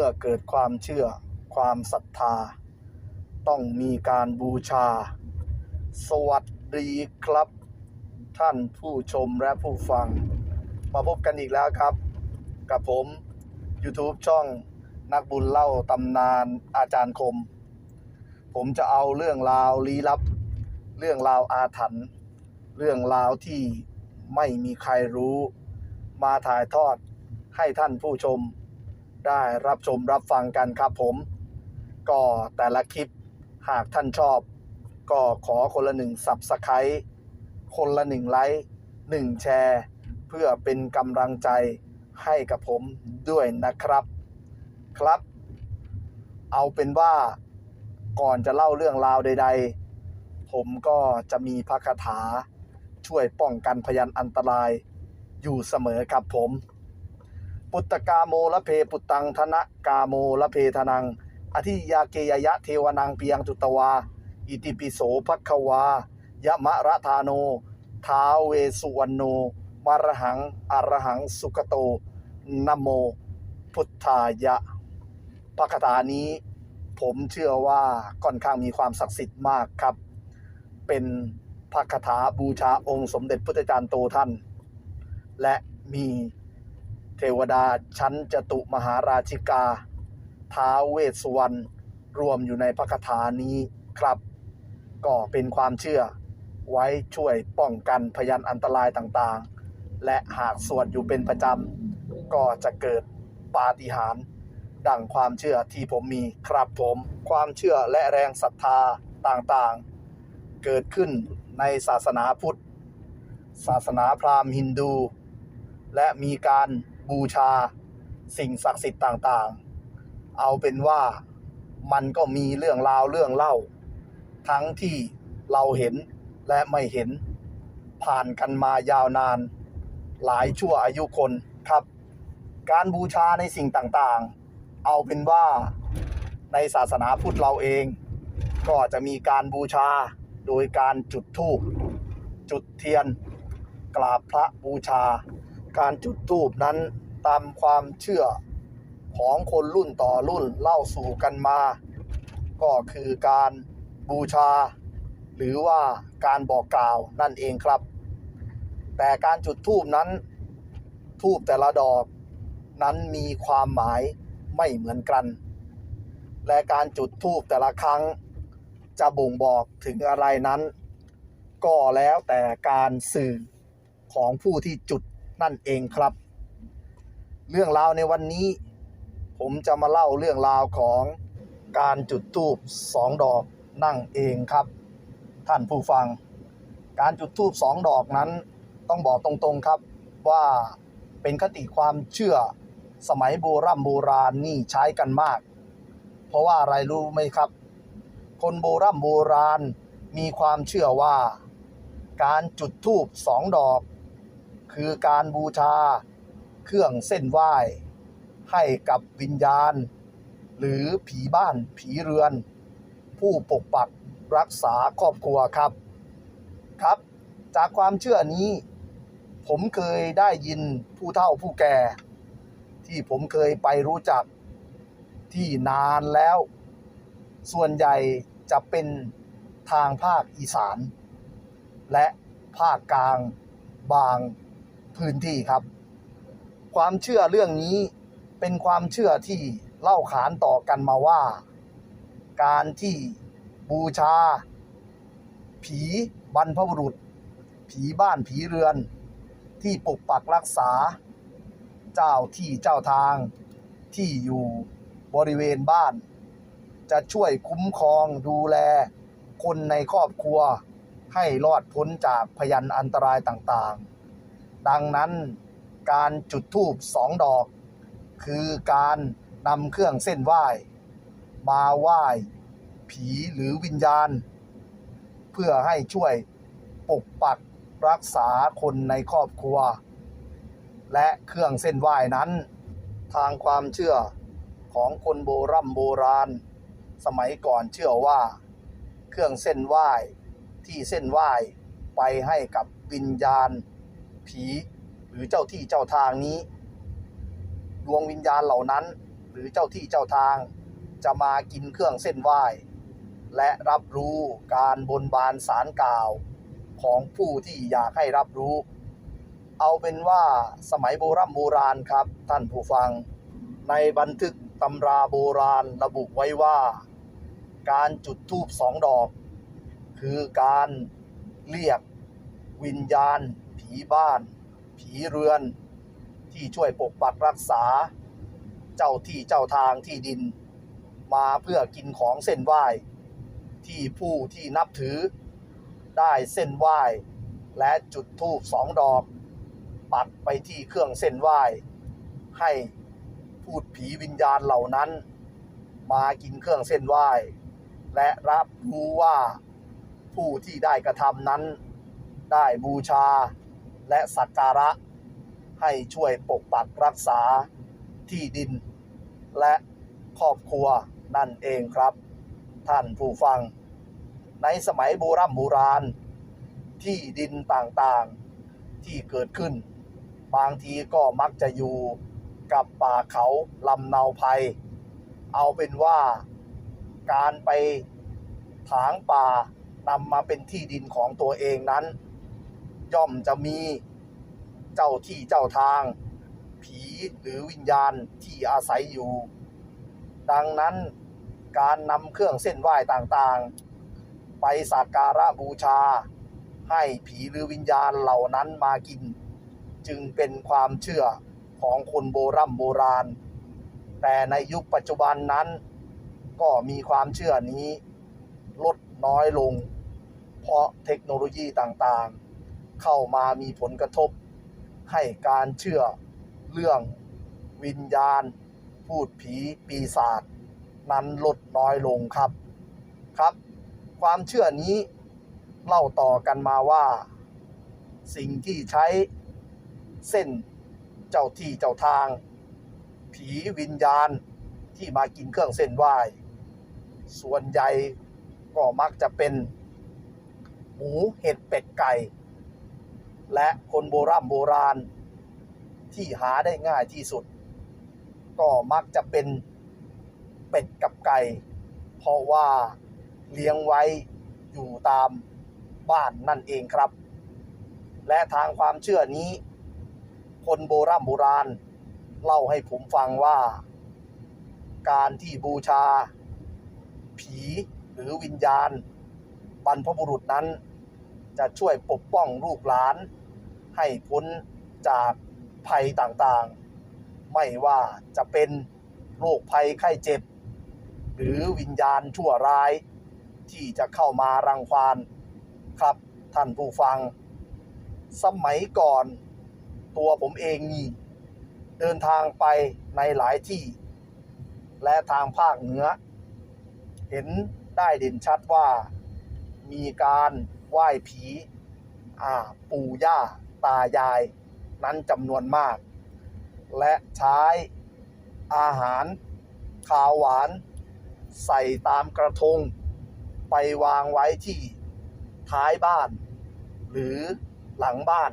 เมื่อเกิดความเชื่อความศรัทธา ต้องมีการบูชา สวัสดีครับ ท่านผู้ชมและผู้ฟัง มาพบกันอีกแล้วครับ กับผม YouTube ช่องนักบุญเล่าตำนานอาจารย์คม ผมจะเอาเรื่องราวลี้ลับ เรื่องราวอาถรรพ์เรื่องราวที่ไม่มีใครรู้ มาถ่ายทอดให้ท่านผู้ชม ได้รับชมรับฟังกันครับผม ก็แต่ละคลิปหากท่านชอบ ก็ขอคนละหนึ่งสับสไครต์คนละหนึ่งไลค์หนึ่งแชร์ เพื่อเป็นกำลังใจให้กับผมด้วยนะครับ ครับ เอาเป็นว่าก่อนจะเล่าเรื่องราวใด ๆ ผมก็จะมีพระคาถาช่วยป้องกันพยันอันตรายอยู่เสมอครับผม ปุตตกาโมละเพปุตตังธนะกาโมละเพทนัง อธิยาเกยยะเทวนังเปียงจุตวา อิติปิโสภควายะมะระธาโน ท้าเวสุวรรณโนมรหังอรหังสุขโตนโม พุทธายะพระคาถานี้ ผมเชื่อว่าค่อนข้างมีความศักดิ์สิทธิ์มากครับ เป็นพระคาถาบูชาองค์สมเด็จพุทธจารย์โตท่าน และมี เทวดาชั้นจตุมหาราชิกา ท้าวเวสวรรณรวมอยู่ในพระคาถานี้ครับ ก็เป็นความเชื่อ ไว้ช่วยป้องกันพยันอันตรายต่างๆ และหากสวดอยู่เป็นประจำ ก็จะเกิดปาฏิหาริย์ดังความเชื่อที่ผมมีครับผม ความเชื่อและแรงศรัทธาต่างๆ เกิดขึ้นในศาสนาพุทธ ศาสนาพราหมณ์ฮินดู และมีการ บูชาสิ่งศักดิ์สิทธิ์ต่างๆ เอาเป็นว่ามันก็มีเรื่องราวเรื่องเล่า ทั้งที่เราเห็นและไม่เห็นผ่านกันมายาวนาน หลายชั่วอายุคนครับ การบูชาในสิ่งต่างๆ เอาเป็นว่าในศาสนาพุทธเราเอง ก็จะมีการบูชาโดยการจุดธูปจุดเทียน กราบพระบูชา การจุดธูปนั้นตามความเชื่อของคนรุ่นต่อรุ่นเล่าสู่กันมา ก็คือการบูชา หรือว่าการบอกกล่าวนั่นเองครับ แต่การจุดธูปนั้นธูปแต่ละดอกนั้นมีความหมายไม่เหมือนกัน และการจุดธูปแต่ละครั้ง จะบ่งบอกถึงอะไรนั้น ก็แล้วแต่การสื่อของผู้ที่จุด นั่นเองครับ เรื่องราวในวันนี้ ผมจะมาเล่าเรื่องราวของการจุดธูปสองดอกนั่งเองครับ ท่านผู้ฟัง การจุดธูปสองดอกนั้น ต้องบอกตรงๆครับว่าเป็นคติความเชื่อสมัยโบรโบราณนี่ใช้กันมาก เพราะว่าอะไรรู้ไหมครับ คนโบรโบราณมีความเชื่อว่า การจุดธูปสองดอก คือการบูชาเครื่องเส้นไหว้ ให้กับวิญญาณ หรือผีบ้านผีเรือน ผู้ปกปักรักษาครอบครัวครับครับ จากความเชื่อนี้ ผมเคยได้ยินผู้เฒ่าผู้แก่ ที่ผมเคยไปรู้จักที่นานแล้ว ส่วนใหญ่จะเป็นทางภาคอีสาน และภาคกลางบาง พื้นที่ครับ ความเชื่อเรื่องนี้เป็นความเชื่อที่เล่าขานต่อกันมาว่า การที่บูชา ผีบรรพบุรุษ ผีบ้านผีเรือน ที่ปกปักรักษา เจ้าที่เจ้าทางที่อยู่บริเวณบ้าน จะช่วยคุ้มครองดูแล คนในครอบครัวให้รอดพ้นจากพยันอันตรายต่างๆ ดังนั้นการจุดธูปสองดอก คือการนำเครื่องเส้นไหว้ มาไหว้ผีหรือวิญญาณ เพื่อให้ช่วยปกปักรักษาคนในครอบครัว และเครื่องเส้นไหว้นั้น ทางความเชื่อของคนโบรโบราณ สมัยก่อนเชื่อว่า เครื่องเส้นไหว้ที่เส้นไหว้ไปให้กับวิญญาณ ผีหรือเจ้าที่เจ้าทางนี้ ดวงวิญญาณเหล่านั้น หรือเจ้าที่เจ้าทางจะมากินเครื่องเส้นไหว้ และรับรู้การบนบานสารกล่าวของผู้ที่อยากให้รับรู้ เอาเป็นว่าสมัยโบรโบราณครับท่านผู้ฟัง ในบันทึกตำราโบราณระบุไว้ว่า การจุดธูปสองดอก คือการเรียกวิญญาณ ผีบ้าน ผีเรือน ที่ช่วยปกปักรักษา เจ้าที่เจ้าทางที่ดิน มาเพื่อกินของเส้นไหว้ ที่ผู้ที่นับถือ ได้เส้นไหว้ และจุดธูปสองดอก ปักไปที่เครื่องเส้นไหว้ ให้พูดผีวิญญาณเหล่านั้น มากินเครื่องเส้นไหว้ และรับรู้ว่าผู้ที่ได้กระทำนั้นได้บูชา และสักการะ ให้ช่วยปกปักรักษาที่ดิน และครอบครัวนั่นเองครับ ท่านผู้ฟัง ในสมัยโบรำโบราณ ที่ดินต่างๆที่เกิดขึ้น บางทีก็มักจะอยู่กับป่าเขาลำเนาภัย เอาเป็นว่าการไปถางป่านำมาเป็นที่ดินของตัวเองนั้น ย่อมจะมีเจ้าที่เจ้าทาง ผีหรือวิญญาณที่อาศัยอยู่ ดังนั้นการนำเครื่องเส้นไหว้ต่างๆ ไปสักการะบูชา ให้ผีหรือวิญญาณเหล่านั้นมากิน จึงเป็นความเชื่อของคนโบรโบราณ แต่ในยุคปัจจุบันนั้น ก็มีความเชื่อนี้ลดน้อยลง เพราะเทคโนโลยีต่างๆ เข้ามามีผลกระทบ ให้การเชื่อเรื่องวิญญาณ พูดผีปีศาจนั้นลดน้อยลงครับครับ ความเชื่อนี้เล่าต่อกันมาว่า สิ่งที่ใช้เส้นเจ้าที่เจ้าทาง ผีวิญญาณที่มากินเครื่องเส้นไหว้ส่วนใหญ่ก็มักจะเป็น หมูเห็ดเป็ดไก่ และคนโบราณโบราณที่หาได้ง่ายที่สุด ก็มักจะเป็นเป็ดกับไก่ เพราะว่าเลี้ยงไว้อยู่ตามบ้านนั่นเองครับ และทางความเชื่อนี้ คนโบราณโบราณ เล่าให้ผมฟังว่า การที่บูชา ผีหรือวิญญาณ บรรพบุรุษนั้น จะช่วยปกป้องลูกหลาน ให้พ้นจากภัยต่างๆ ไม่ว่าจะเป็นโรคภัยไข้เจ็บ หรือวิญญาณชั่วร้าย ที่จะเข้ามารังควานครับท่านผู้ฟัง สมัยก่อนตัวผมเองนี่เดินทางไปในหลายที่ และทางภาคเหนือ เห็นได้เด่นชัดว่ามีการไหว้ผี อ่า ปู่ย่า ตายายนั้นจำนวนมาก และใช้อาหารขาวหวาน ใส่ตามกระทง ไปวางไว้ที่ท้ายบ้าน หรือหลังบ้าน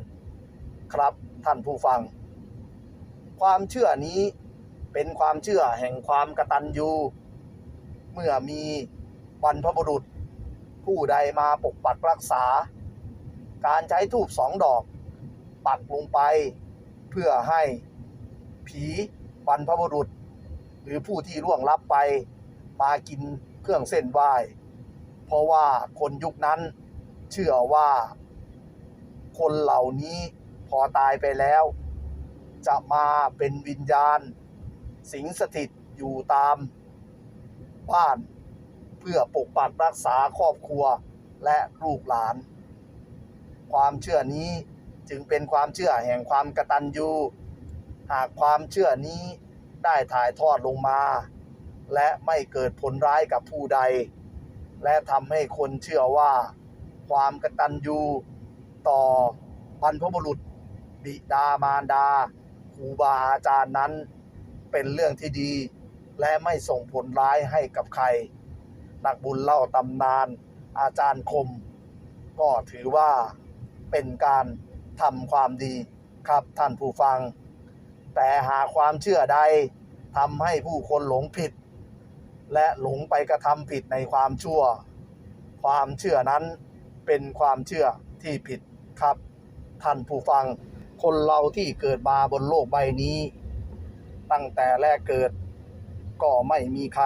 ครับท่านผู้ฟัง ความเชื่อนี้เป็นความเชื่อแห่งความกระตัญญูเมื่อมีบรรพบุรุษ ผู้ใดมาปกปักรักษา การใช้ทูบสองดอก ปักลงไป เพื่อให้ผีบรรพบุรุษ หรือผู้ที่ร่วงลับไปมากินเครื่องเส้นไหว้ เพราะว่าคนยุคนั้นเชื่อว่า คนเหล่านี้พอตายไปแล้ว จะมาเป็นวิญญาณ สิงสถิตอยู่ตามบ้าน เพื่อปกปักรักษาครอบครัวและลูกหลาน ความเชื่อนี้ จึงเป็นความเชื่อแห่งความกตัญญูหากความเชื่อนี้ได้ถ่ายทอดลงมา และไม่เกิดผลร้ายกับผู้ใด และทำให้คนเชื่อว่า ความกตัญญูต่อบรรพบุรุษ บิดามารดาครูบาอาจารย์นั้น เป็นเรื่องที่ดี และไม่ส่งผลร้ายให้กับใคร นักบุญเล่าตำนานอาจารย์คม ก็ถือว่าเป็นการ ทำความดีครับท่านผู้ฟัง แต่หากความเชื่อใดทำให้ผู้คนหลงผิด และหลงไปกระทำผิดในความชั่ว ความเชื่อนั้นเป็นความเชื่อที่ผิดครับ ท่านผู้ฟังคนเราที่เกิดมาบนโลกใบนี้ ตั้งแต่แรกเกิด ก็ไม่มีใคร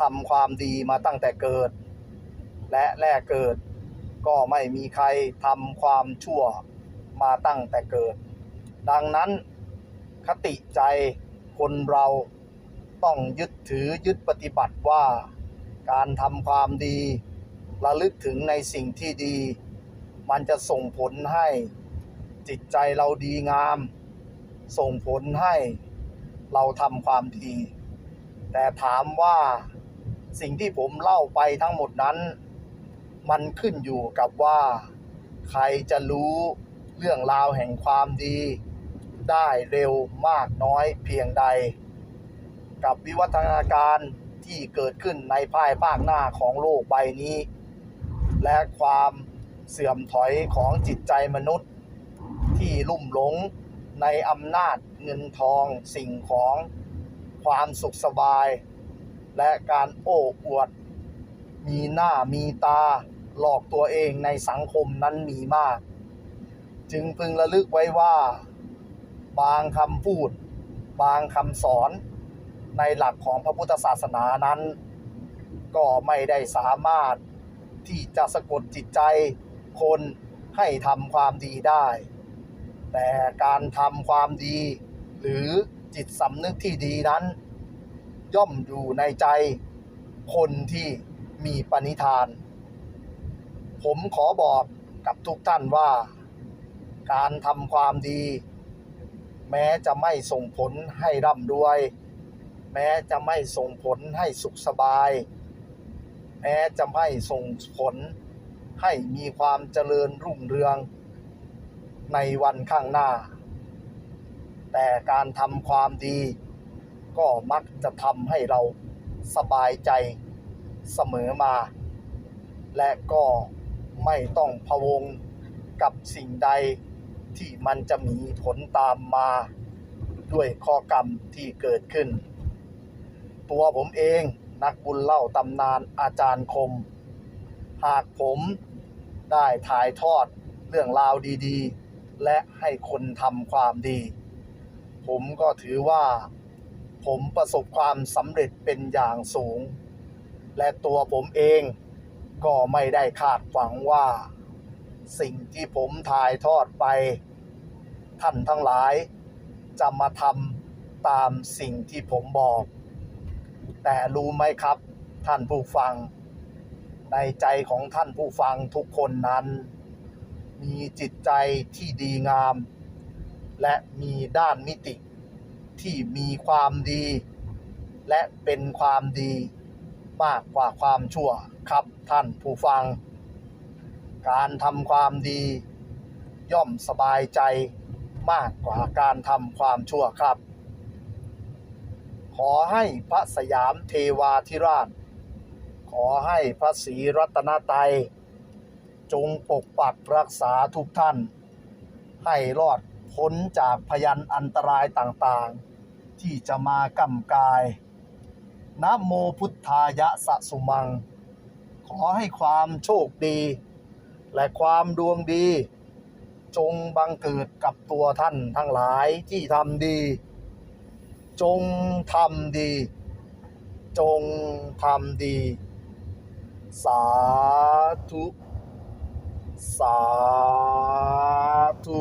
ทำความดีมาตั้งแต่เกิด และแรกเกิดก็ไม่มีใครทำความชั่ว มาตั้งแต่เกิด ดังนั้นคติใจคนเราต้องยึดถือยึดปฏิบัติว่าการทำความดีระลึกถึงในสิ่งที่ดี มันจะส่งผลให้จิตใจเราดีงาม ส่งผลให้เราทำความดี แต่ถามว่าสิ่งที่ผมเล่าไปทั้งหมดนั้น มันขึ้นอยู่กับว่า ใครจะรู้ เรื่องราวแห่งความดี ได้เร็วมากน้อยเพียงใด กับวิวัฒนาการที่เกิดขึ้นในภายภาคหน้าของโลกใบนี้ และความเสื่อมถอยของจิตใจมนุษย์ ที่ลุ่มหลงในอำนาจเงินทองสิ่งของความสุขสบาย และการโอ้อวด มีหน้ามีตาหลอกตัวเองในสังคมนั้นมีมาก จึงพึงระลึกไว้ว่า บางคำพูด บางคำสอนในหลักของพระพุทธศาสนานั้น ก็ไม่ได้สามารถที่จะสะกดจิตใจคนให้ทำความดีได้ แต่การทำความดี หรือจิตสำนึกที่ดีนั้น ย่อมอยู่ในใจคนที่มีปณิธาน ผมขอบอกกับทุกท่านว่า การทำความดี แม้จะไม่ส่งผลให้ร่ำรวย แม้จะไม่ส่งผลให้สุขสบาย แม้จะไม่ส่งผลให้มีความเจริญรุ่งเรือง ในวันข้างหน้า แต่การทำความดี ก็มักจะทำให้เราสบายใจเสมอมา และก็ไม่ต้องพะวงกับสิ่งใด ที่มันจะมีผลตามมาด้วยข้อกรรมที่เกิดขึ้น ตัวผมเองนักบุญเล่าตำนานอาจารย์คม หากผมได้ถ่ายทอดเรื่องราวดีๆ และให้คนทำความดี ผมก็ถือว่าผมประสบความสำเร็จเป็นอย่างสูง และตัวผมเองก็ไม่ได้คาดหวังว่า สิ่งที่ผมถ่ายทอดไป ท่านทั้งหลาย จะมาทำตามสิ่งที่ผมบอก แต่รู้ไหมครับ ท่านผู้ฟัง ในใจของท่านผู้ฟังทุกคนนั้น มีจิตใจที่ดีงาม และมีด้านมิติที่มีความดี และเป็นความดีมากกว่าความชั่วครับท่านผู้ฟัง การทำความดี ย่อมสบายใจมากกว่าการทำความชั่วครับ ขอให้พระสยามเทวาธิราช ขอให้พระศรีรัตนตรัยจงปกปักรักษาทุกท่าน ให้รอดพ้นจากพยันอันตรายต่างๆ ที่จะมากำกายนะโมพุทธายะสะสุมัง ขอให้ความโชคดี และความดวงดี จงบังเกิดกับตัวท่านทั้งหลายที่ทำดี จงทำดี จงทำดี สาธุ สาธุ